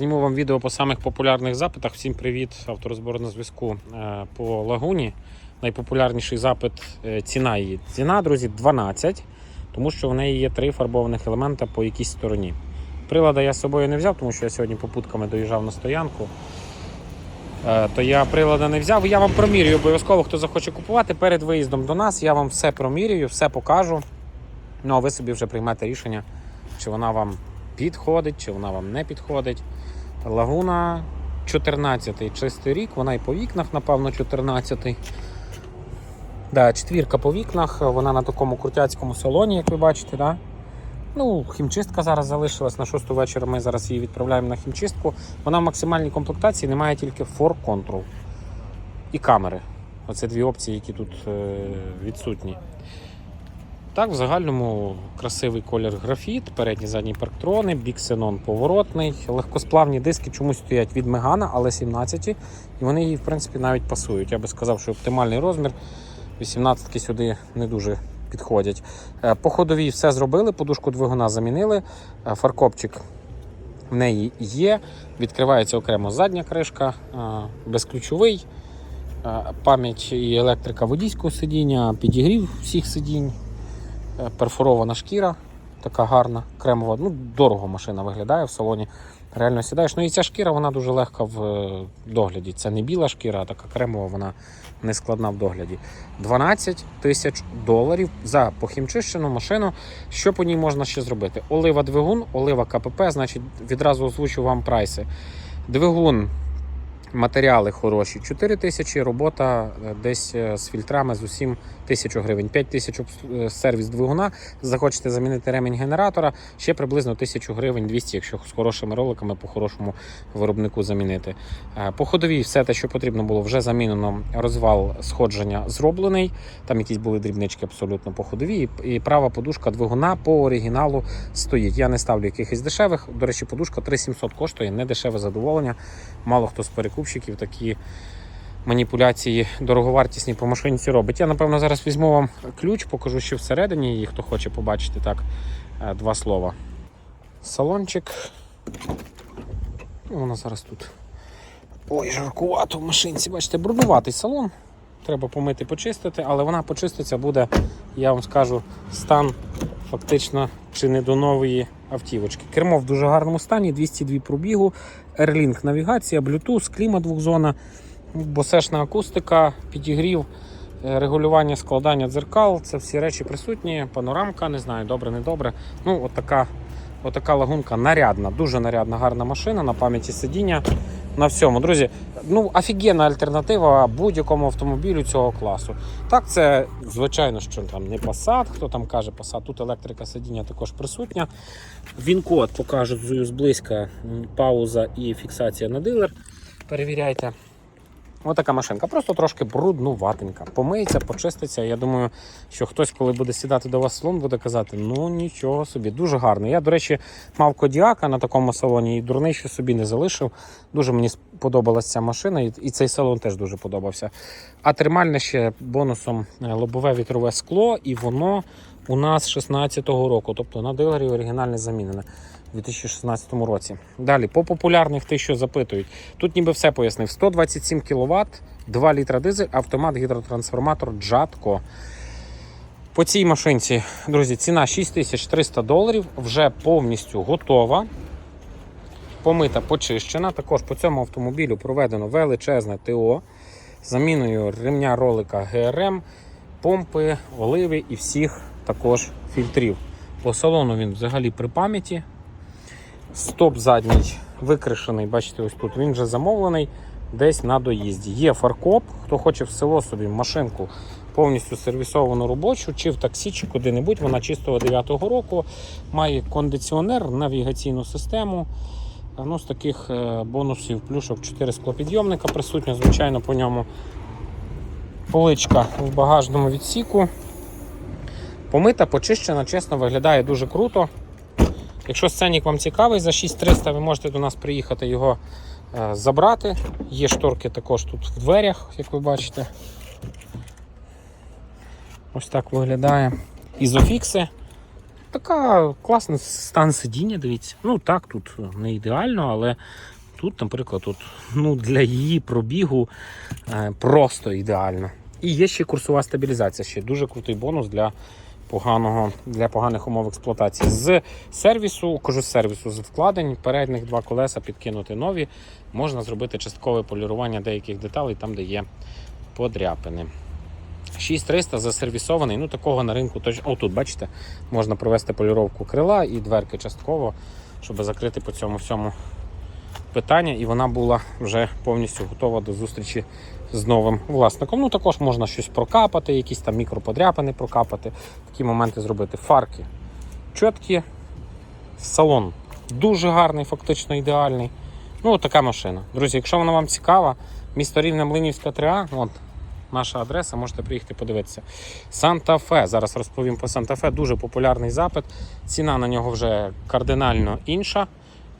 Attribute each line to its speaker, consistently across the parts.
Speaker 1: Зніму вам відео по самих популярних запитах. Всім привіт, авторозбор на зв'язку е, по лагуні. Найпопулярніший запит е, ціна її. Ціна, друзі, 12, тому що в неї є три фарбованих елемента по якійсь стороні. Прилада я з собою не взяв, тому що я сьогодні попутками доїжджав на стоянку. Е, То я прилада не взяв. Я вам промірюю обов'язково, хто захоче купувати перед виїздом до нас. Я вам все промірюю, все покажу. Ну а ви собі вже приймете рішення, чи вона вам підходить, чи вона вам не підходить. Лагуна 14-й чистий рік, вона і по вікнах, напевно, 14-й. Да, четвірка по вікнах, вона на такому крутяцькому салоні, як ви бачите. Да? Ну, хімчистка зараз залишилась на 6 вечора. Ми зараз її відправляємо на хімчистку. Вона в максимальній комплектації не має тільки for control і камери. Оце дві опції, які тут е, відсутні. Так, в загальному красивий колір графіт, передні задні парктрони, біксенон поворотний, легкосплавні диски чомусь стоять від Мегана, але 17 і вони їй в принципі навіть пасують. Я би сказав, що оптимальний розмір. 18-ки сюди не дуже підходять. Е, По ходовій все зробили, подушку двигуна замінили, е, фаркопчик в неї є. Відкривається окремо задня кришка, е, безключовий, пам'ять і електрика водійського сидіння, підігрів всіх сидінь. Е, перфорована шкіра, така гарна, кремова. Ну, дорого машина виглядає в салоні. Реально сідаєш. Ну і ця шкіра вона дуже легка в е, догляді. Це не біла шкіра, а така кремова, вона не складна в догляді. 12 тисяч доларів за похімчищену машину. Що по ній можна ще зробити? Олива двигун, олива КПП, значить, відразу озвучу вам прайси. Двигун. Матеріали хороші 4 тисячі, робота е, десь з фільтрами з усім тисячу гривень. 5 тисяч е, сервіс двигуна. Захочете замінити ремінь генератора, ще приблизно тисячу гривень 200, якщо з хорошими роликами по хорошому виробнику замінити. Е, По ходовій все те, що потрібно було, вже замінено. Розвал сходження зроблений. Там якісь були дрібнички абсолютно по ходовій. І права подушка двигуна по оригіналу стоїть. Я не ставлю якихось дешевих. До речі, подушка 3700 коштує, не дешеве задоволення. Мало хто з перекупщиків такі маніпуляції дороговартісні по машинці робить. Я, напевно, зараз візьму вам ключ, покажу, що всередині її, хто хоче побачити так. е, Два слова. Салончик. Ну, Вона зараз тут. Ой, жаркувато в машинці. Бачите, бруднуватий салон. Треба помити, почистити, але вона почиститься буде, я вам скажу, стан фактично чи не до нової автівочки. Кермо в дуже гарному стані, 202 пробігу, Airlink навігація, Bluetooth, кліма двохзона, босешна акустика, підігрів, е, регулювання складання дзеркал. Це всі речі присутні. Панорамка, не знаю, добре, не добре. Ну, от така, лагунка нарядна, дуже нарядна, гарна машина на пам'яті сидіння. На всьому, друзі, ну офігенна альтернатива будь-якому автомобілю цього класу. Так, це звичайно, що там не Passat, хто там каже Passat, тут електрика сидіння також присутня. Він-код покажу з- зблизька пауза і фіксація на дилер. Перевіряйте. Ось така машинка, просто трошки бруднуватенька. Помиється, почиститься. Я думаю, що хтось, коли буде сідати до вас в салон, буде казати: ну нічого собі, дуже гарно. Я, до речі, мав кодіака на такому салоні і дурний ще собі не залишив. Дуже мені сподобалася ця машина, і і цей салон теж дуже подобався. А термальне ще бонусом е, лобове вітрове скло, і воно у нас 16-го року, тобто на дилері оригінальне замінене. У 2016 році. Далі, по популярних тих, що запитують. Тут ніби все пояснив: 127 кВт, 2 літра дизель, автомат, гідротрансформатор Джатко. По цій машинці, друзі, ціна 6300 доларів, вже повністю готова. Помита, почищена. Також по цьому автомобілю проведено величезне ТО заміною ремня ролика ГРМ, помпи, оливи і всіх також фільтрів. По салону він взагалі при пам'яті. Стоп задній викришений, бачите, ось тут він вже замовлений десь на доїзді. Є фаркоп, хто хоче в село собі машинку повністю сервісовану робочу, чи в таксі, чи куди-небудь. Вона чистого 9-го року, має кондиціонер, навігаційну систему. Ну, з таких е, бонусів плюшок 4 склопідйомника присутня, звичайно, по ньому поличка в багажному відсіку. Помита, почищена, чесно, виглядає дуже круто. Якщо сценік вам цікавий, за 6300 ви можете до нас приїхати його е, забрати. Є шторки також тут в дверях, як ви бачите. Ось так виглядає. Ізофікси така класна стан сидіння, дивіться. Ну так, тут не ідеально, але тут, наприклад, тут, ну, для її пробігу е, просто ідеально. І є ще курсова стабілізація, ще дуже крутий бонус для поганого, для поганих умов експлуатації. З сервісу, кажу з сервісу, з вкладень, передніх два колеса підкинути нові, можна зробити часткове полірування деяких деталей там, де є подряпини. 6300 засервісований, ну такого на ринку точно. О, тут, бачите, можна провести поліровку крила і дверки частково, щоб закрити по цьому всьому питання, і вона була вже повністю готова до зустрічі з новим власником. Ну також можна щось прокапати, якісь там мікроподряпини прокапати, такі моменти зробити. Фарки чіткі, салон дуже гарний, фактично ідеальний. Ну, така машина. Друзі, якщо вона вам цікава, місто Рівне Млинівська 3А, от наша адреса, можете приїхати подивитися. Санта-Фе. Зараз розповім по Санта-Фе. Дуже популярний запит. Ціна на нього вже кардинально інша.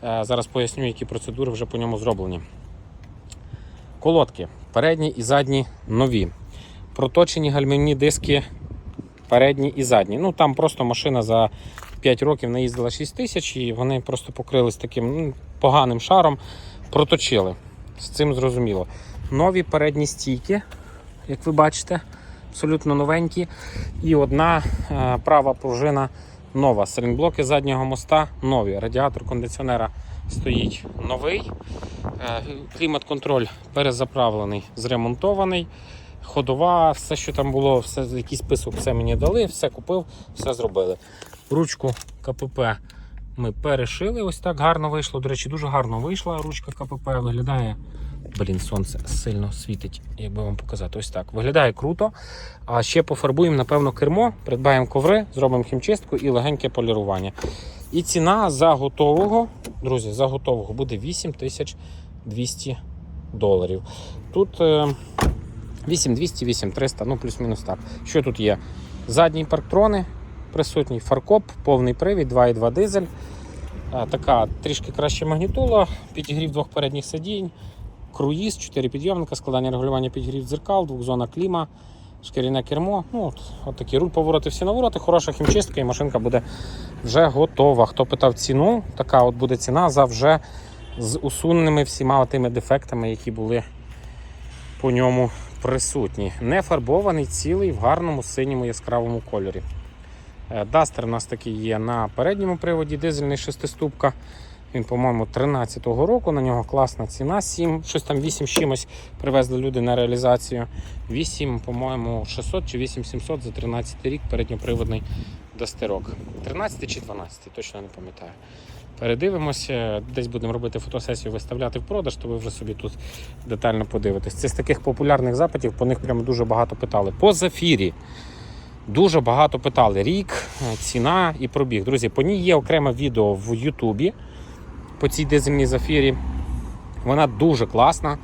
Speaker 1: Е, Зараз поясню, які процедури вже по ньому зроблені. Колодки передні і задні нові. Проточені гальмівні диски передні і задні. Ну там просто машина за 5 років наїздила 6 тисяч і вони просто покрились таким ну, поганим шаром, проточили. З цим зрозуміло. Нові передні стійки, як ви бачите, абсолютно новенькі. І одна е, права пружина нова. Стрінблоки заднього моста нові. Радіатор кондиціонера стоїть новий. Е, Клімат-контроль перезаправлений, зремонтований. Ходова, все, що там було, все, якийсь список, все мені дали, все купив, все зробили. Ручку КПП ми перешили. Ось так гарно вийшло. До речі, дуже гарно вийшла ручка КПП. Виглядає. Блін, сонце сильно світить, як би вам показати. Ось так. Виглядає круто. А ще пофарбуємо, напевно, кермо, придбаємо коври, зробимо хімчистку і легеньке полірування. І ціна за готового, друзі, за готового буде 8200 доларів. Тут е, 8200, 8300, ну плюс-мінус так. Що тут є? Задні парктрони присутній, фаркоп, повний привід, 2,2 дизель. Е, Така трішки краща магнітола, підігрів двох передніх сидінь, круїз, 4 підйомника, складання регулювання підігрів дзеркал, двохзона кліма, шкіряне кермо. Ну, от, от такі руль повороти, всі навороти, хороша хімчистка і машинка буде вже готова. Хто питав ціну, така от буде ціна за вже з усуненими всіма тими дефектами, які були по ньому присутні. Не фарбований, цілий в гарному синьому яскравому кольорі. Е, Дастер у нас такий є на передньому приводі, дизельний шестиступка. Він, по-моєму, 13-го року. На нього класна ціна. 7, щось там 8 чимось привезли люди на реалізацію. 8, по-моєму, 600 чи 8700 за 13 рік передньоприводний дастерок. 13 чи 12, точно не пам'ятаю. Передивимося, десь будемо робити фотосесію, виставляти в продаж, то ви вже собі тут детально подивитесь. Це з таких популярних запитів, по них прямо дуже багато питали. По зафірі. Дуже багато питали рік, ціна і пробіг. Друзі, по ній є окреме відео в Ютубі по цій дизельній зафірі. Вона дуже класна.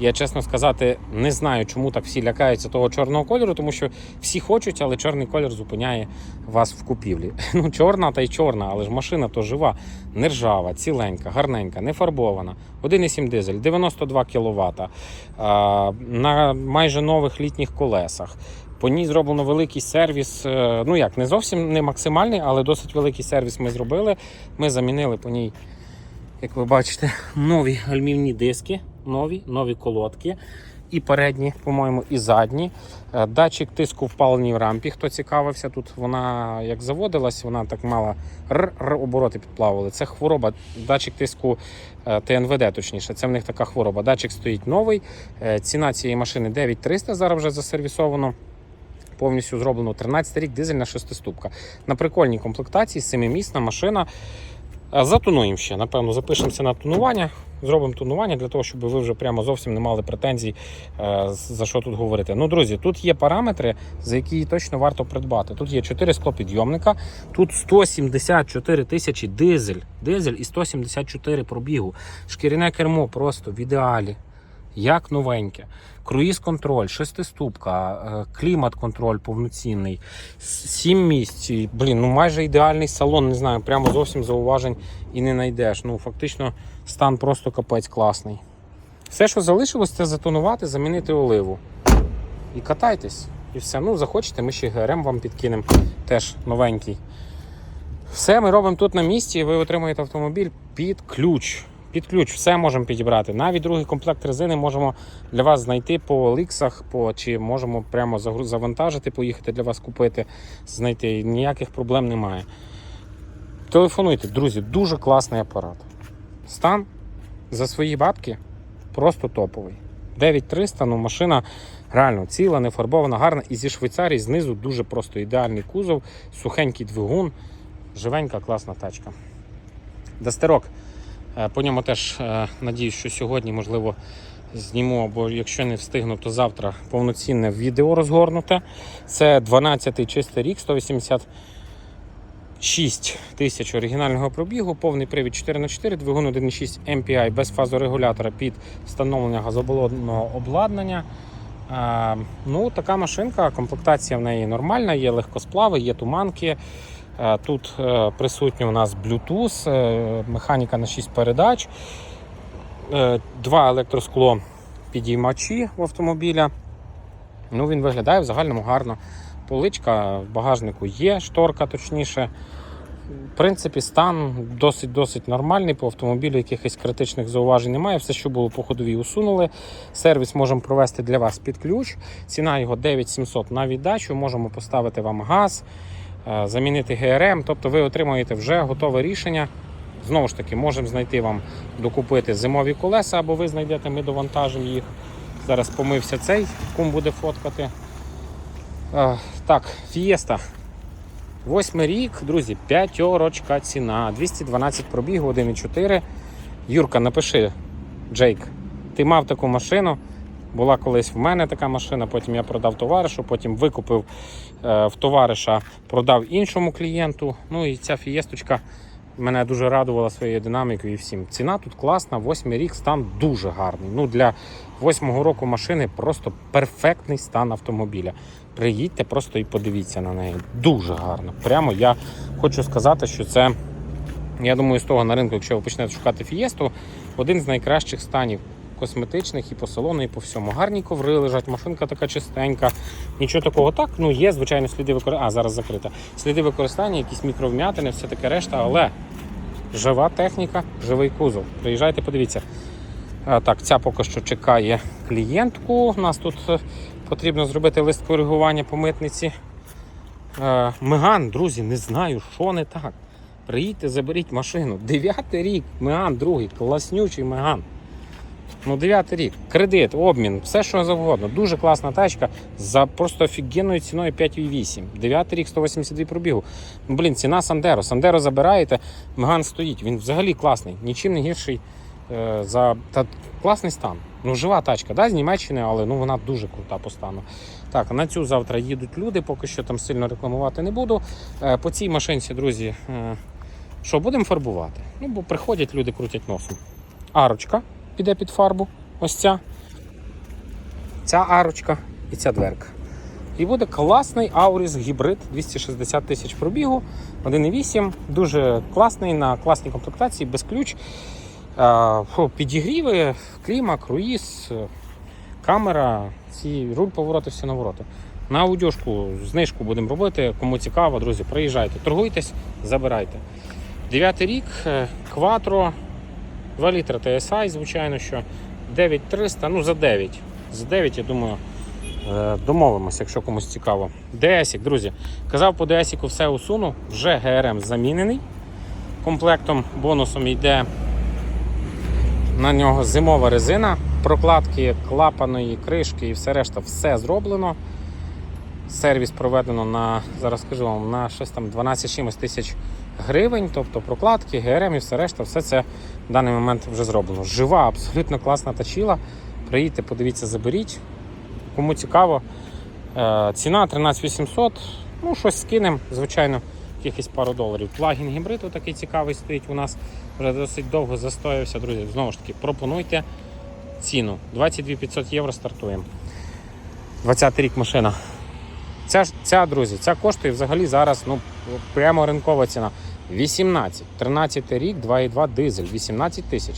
Speaker 1: Я чесно сказати, не знаю, чому так всі лякаються того чорного кольору, тому що всі хочуть, але чорний колір зупиняє вас в купівлі. Ну, чорна та й чорна, але ж машина то жива, не ржава, ціленька, гарненька, не фарбована. 1,7 дизель, 92 кВт, на майже нових літніх колесах. По ній зроблено великий сервіс. е, Ну як, не зовсім не максимальний, але досить великий сервіс ми зробили. Ми замінили по ній, як ви бачите, нові гальмівні диски, нові, нові колодки. І передні, по-моєму, і задні. Е, Датчик тиску в рампі. Хто цікавився, тут вона як заводилась, вона так мала р обороти підплавали. Це хвороба, датчик тиску е, ТНВД, точніше. Це в них така хвороба. Датчик стоїть новий. Е, Ціна цієї машини 9300 зараз вже засервісовано. Повністю зроблено 13 рік, дизельна шестиступка. На прикольній комплектації, семимісна машина. Затонуємо ще, напевно, запишемося на тонування. Зробимо тонування для того, щоб ви вже прямо зовсім не мали претензій, е, за що тут говорити. Ну, друзі, тут є параметри, за які точно варто придбати. Тут є 4 склопідйомника, тут 174 тисячі дизель, дизель і 174 пробігу. Шкіряне кермо просто в ідеалі. Як новеньке. Круїз контроль, шестиступка, е, клімат контроль повноцінний, сім місць. Блін, ну майже ідеальний салон, не знаю, прямо зовсім зауважень і не знайдеш. Ну, фактично, стан просто капець класний. Все, що залишилось, це затонувати, замінити оливу. І катайтесь. І все. Ну, захочете, ми ще ГРМ вам підкинемо. Теж новенький. Все ми робимо тут на місці, і ви отримуєте автомобіль під ключ. Під ключ все можемо підібрати. Навіть другий комплект резини можемо для вас знайти по ліксах, по, чи можемо прямо завантажити, поїхати для вас купити, знайти. Ніяких проблем немає. Телефонуйте, друзі, дуже класний апарат. Стан за свої бабки просто топовий. 9300, ну машина реально ціла, не фарбована, гарна. І зі Швейцарії знизу дуже просто ідеальний кузов, сухенький двигун, живенька, класна тачка. Дастерок. Е, По ньому теж е, надіюсь, що сьогодні, можливо, зніму, або якщо не встигну, то завтра повноцінне відео розгорнуте. Це 12-й чистий рік, 180 6 тисяч оригінального пробігу, повний привід 4х4, двигун 1.6 MPI без фазорегулятора під встановлення газоболонного обладнання. Ну, така машинка, комплектація в неї нормальна, є легкосплави, є туманки. А, тут е, присутній у нас Bluetooth, е, механіка на 6 передач, е, два електроскло підіймачі в автомобіля. Ну, він виглядає в загальному гарно. Поличка в багажнику є, шторка точніше. В принципі, стан досить-досить нормальний. По автомобілю якихось критичних зауважень немає. Все, що було по ходовій, усунули. Сервіс можемо провести для вас під ключ. Ціна його 9700 на віддачу. Можемо поставити вам газ, е, замінити ГРМ. Тобто ви отримуєте вже готове рішення. Знову ж таки, можемо знайти вам докупити зимові колеса, або ви знайдете, ми довантажимо їх. Зараз помився цей, кум буде фоткати. Е, Так, Фієста. Восьмий рік, друзі, п'ятерочка ціна. 212 пробігу, 1,4. Юрка, напиши, Джейк, ти мав таку машину. Була колись в мене така машина, потім я продав товаришу, потім викупив е, в товариша, продав іншому клієнту. Ну і ця фієсточка мене дуже радувала своєю динамікою і всім. Ціна тут класна, восьмий рік, стан дуже гарний. Ну, для восьмого року машини просто перфектний стан автомобіля. Приїдьте просто і подивіться на неї. Дуже гарно. Прямо я хочу сказати, що це, я думаю, з того на ринку, якщо ви почнете шукати фієсту, один з найкращих станів косметичних і по салону, і по всьому. Гарні коври лежать, машинка така чистенька. Нічого такого так. Ну, є, звичайно, сліди використання. А, зараз закрита. Сліди використання, якісь мікровм'ятини, все таке решта, але жива техніка, живий кузов. Приїжджайте, подивіться. А, так, ця поки що чекає клієнтку. У нас тут е, потрібно зробити лист коригування по митниці. Е, Меган, друзі, не знаю, що не так. Приїдьте, заберіть машину. Дев'ятий рік, Меган, другий, класнючий Меган. Ну, дев'ятий рік, кредит, обмін, все що завгодно. Дуже класна тачка за просто офігенною ціною 5,8. Дев'ятий рік, 182 пробігу. Ну, блін, ціна Сандеро. Сандеро забираєте, Меган стоїть. Він взагалі класний, нічим не гірший е, за та, класний стан. Ну, жива тачка, да, з Німеччини, але ну, вона дуже крута по стану. Так, на цю завтра їдуть люди, поки що там сильно рекламувати не буду. Е, по цій машинці, друзі, е, що будемо фарбувати? Ну, бо приходять люди, крутять носом. Арочка піде під фарбу. Ось ця. Ця арочка і ця дверка. І буде класний Auris гібрид 260 тисяч пробігу, 1,8. Дуже класний на класній комплектації, без ключ. Е, Підігріви, кліма, круїз, е, камера, ці руль повороти, всі навороти. На аудіошку знижку будемо робити. Кому цікаво, друзі, приїжджайте, торгуйтесь, забирайте. Дев'ятий рік, е, Quattro, 2 літра TSI, звичайно, що 9300, ну за 9. За 9, я думаю, е, домовимося, якщо комусь цікаво. ds друзі. Казав по ds все усуну, вже ГРМ замінений. Комплектом бонусом йде на нього зимова резина, прокладки клапаної кришки і все решта, все зроблено. Сервіс проведено на, зараз скажу вам, на щось там 12 чимось тисяч гривень, тобто прокладки, ГРМ і все решта, все це в даний момент вже зроблено. Жива, абсолютно класна тачіла. Приїдьте, подивіться, заберіть. Кому цікаво. Е, Ціна 13800, ну щось скинемо, звичайно, якихось пару доларів. Плагін гібрид такий цікавий стоїть у нас. Вже досить довго застоявся, друзі. Знову ж таки, пропонуйте ціну. 22 500 євро стартуємо. 20 рік машина. Ця, ця, друзі, ця коштує взагалі зараз ну, прямо ринкова ціна. 18, 13 рік, 2,2 дизель, 18 тисяч.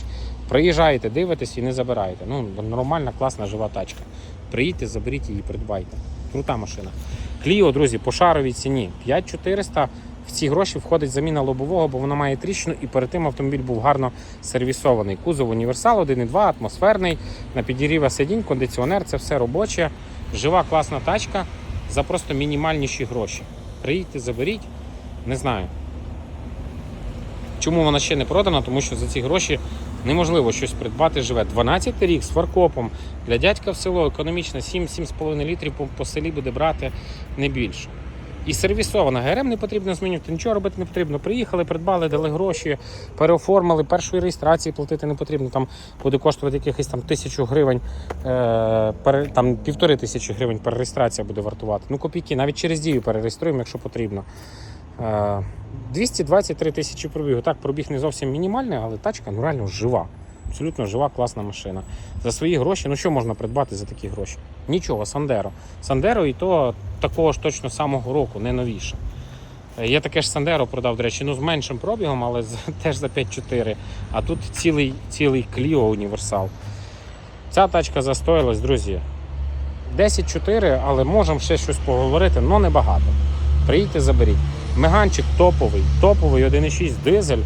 Speaker 1: Приїжджаєте, дивитесь і не забираєте. Ну, нормальна, класна, жива тачка. Приїдьте, заберіть її, придбайте. Крута машина. Кліо, друзі, по шаровій ціні 5400, В ці гроші входить заміна лобового, бо воно має тріщину, і перед тим автомобіль був гарно сервісований. Кузов універсал 1.2, атмосферний, на підігріва сидінь, кондиціонер це все робоче. Жива класна тачка за просто мінімальніші гроші. Приїдьте, заберіть. Не знаю. Чому вона ще не продана? Тому що за ці гроші неможливо щось придбати живе. 12 рік з фаркопом для дядька в село економічно 7-7,5 літрів по, селі буде брати не більше. І сервісована ГРМ не потрібно змінювати, нічого робити не потрібно. Приїхали, придбали, дали гроші, переоформили, першої реєстрації платити не потрібно. Там буде коштувати якихось там тисячу гривень, е, там півтори тисячі гривень перереєстрація буде вартувати. Ну копійки, навіть через дію перереєструємо, якщо потрібно. Е, 223 тисячі пробігу. Так, пробіг не зовсім мінімальний, але тачка ну реально жива. Абсолютно жива, класна машина. За свої гроші, ну що можна придбати за такі гроші? Нічого, Сандеро. Сандеро і то такого ж точно самого року, не новіше. Е, Я таке ж Сандеро продав, до речі, ну з меншим пробігом, але теж за 5-4. А тут цілий, цілий Clio універсал. Ця тачка застоїлась, друзі. 10-4, але можемо ще щось поговорити, але небагато. Приїдьте, заберіть. Меганчик топовий, топовий 1.6 дизель.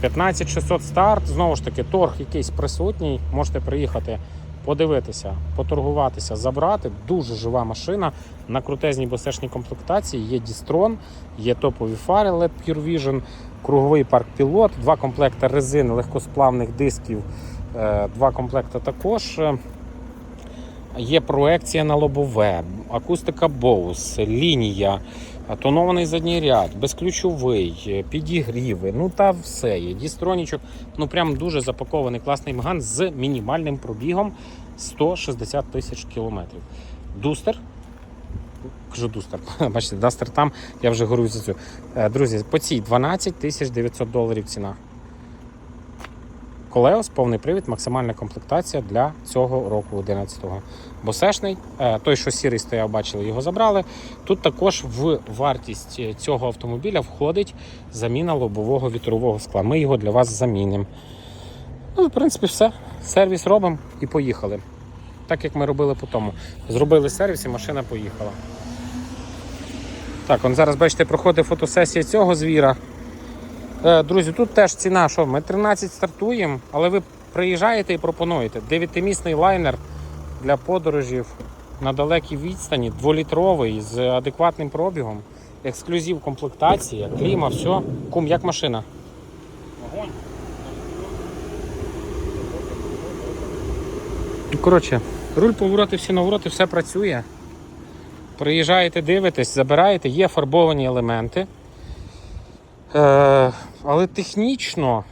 Speaker 1: 15600 старт, знову ж таки, торг якийсь присутній. Можете приїхати, подивитися, поторгуватися, забрати. Дуже жива машина на крутезній босешній комплектації. Є Дістрон, є топові фари LED Pure Vision, круговий парк пілот, два комплекти резин легкосплавних дисків, е, два комплекти також. Є проекція на лобове, акустика Bose, лінія, тонований задній ряд, безключовий, е, підігріви. Ну та все є. Дістронічок. Ну прям дуже запакований класний меган з мінімальним пробігом 160 тисяч кілометрів. Дустер. Кажу дустер. Бачите, дастер там, я вже горую за цю. Е, Друзі, по цій 12 тисяч 900 доларів ціна. Колеос, повний привід, максимальна комплектація для цього року 11-го. Босешний, е, той, що сірий стояв, бачили, його забрали. Тут також в вартість е, цього автомобіля входить заміна лобового вітрового скла. Ми його для вас замінимо. Ну, в принципі, все. Сервіс робимо і поїхали. Так як ми робили по тому. Зробили сервіс і машина поїхала. Так, он зараз, бачите, проходить фотосесія цього звіра. Е, Друзі, тут теж ціна, що ми 13 стартуємо, але ви приїжджаєте і пропонуєте. Дев'ятимісний лайнер для подорожів на далекій відстані, дволітровий з адекватним пробігом, ексклюзив комплектація, кліма, все. Кум, як машина?
Speaker 2: Огонь.
Speaker 1: Ну, коротше, руль повороти, всі навороти, все працює. Приїжджаєте, дивитесь, забираєте, є фарбовані елементи. Е, але технічно,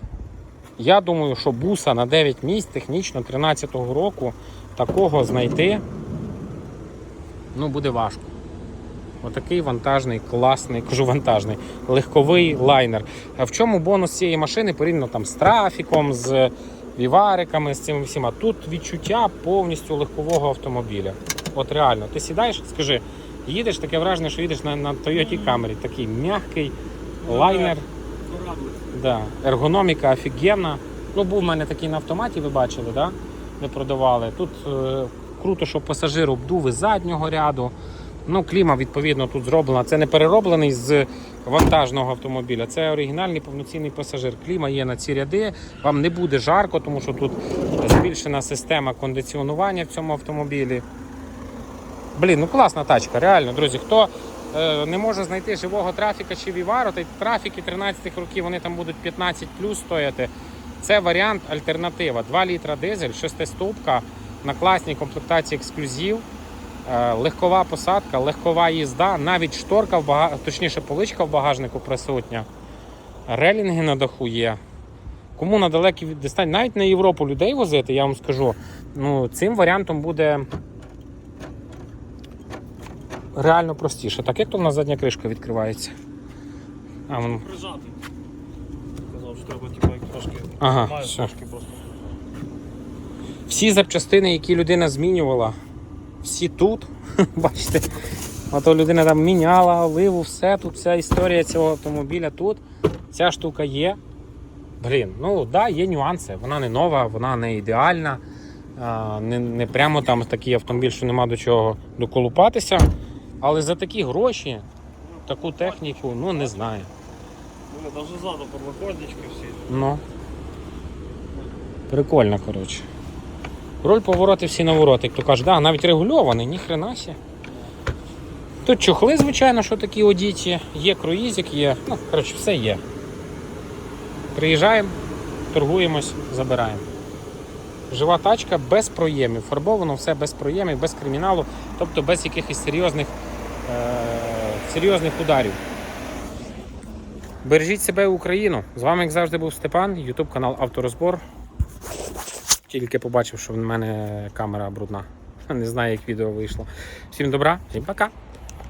Speaker 1: я думаю, що буса на 9 місць технічно 13-го року такого знайти ну, буде важко. Отакий вантажний, класний, кажу вантажний, легковий лайнер. А в чому бонус цієї машини порівняно там з трафіком, з вівариками, з цими всіма? Тут відчуття повністю легкового автомобіля. От реально, ти сідаєш, скажи, їдеш, таке враження, що їдеш на, на Toyota Camry, такий м'який лайнер. Да. Ергономіка офігенна. Ну, був в мене такий на автоматі, ви бачили, да? ми продавали. Тут е, круто, що пасажир обдув із заднього ряду. Ну, кліма, відповідно, тут зроблена. Це не перероблений з вантажного автомобіля. Це оригінальний повноцінний пасажир. Кліма є на ці ряди. Вам не буде жарко, тому що тут збільшена система кондиціонування в цьому автомобілі. Блін, ну класна тачка, реально, друзі. Хто не може знайти живого трафіка чи вівару, та трафіки 13-х років вони там будуть 15 плюс стояти. Це варіант альтернатива. 2 літра дизель, 6-ступка на класній комплектації ексклюзив. Е, Легкова посадка, легкова їзда, навіть шторка, в бага... точніше поличка в багажнику присутня. Релінги на даху є. Кому на далекі від дистанції, навіть на Європу людей возити, я вам скажу, ну, цим варіантом буде реально простіше. Так, як то в нас задня кришка відкривається? А, вон...
Speaker 2: Прижати. Казав, що треба типу, як трошки.
Speaker 1: Ага,
Speaker 2: Маю
Speaker 1: все.
Speaker 2: трошки просто.
Speaker 1: Всі запчастини, які людина змінювала, всі тут. Бачите, а то людина там міняла, оливу, все тут, вся історія цього автомобіля тут. Ця штука є. Блін, ну так, да, є нюанси. Вона не нова, вона не ідеальна. Не, не прямо там такий автомобіль, що нема до чого доколупатися. Але за такі гроші, таку техніку, ну не знаю.
Speaker 2: Даже ззаду подлокотнички всі.
Speaker 1: Ну. Прикольно, коротше. Руль повороти всі навороти, як то кажуть, да, навіть регульований, ні хрена сі. Тут чохли, звичайно, що такі одіті, є круїзик, є. Ну, коротше, все є. Приїжджаємо, торгуємось, забираємо. Жива тачка без проємів. Фарбовано все без проємів, без криміналу, тобто без якихось серйозних, серйозних ударів. Бережіть себе Україну. З вами, як завжди, був Степан, Ютуб канал Авторозбор. Тільки побачив, що в мене камера брудна. Не знаю, як відео вийшло. Всім добра, всім пока.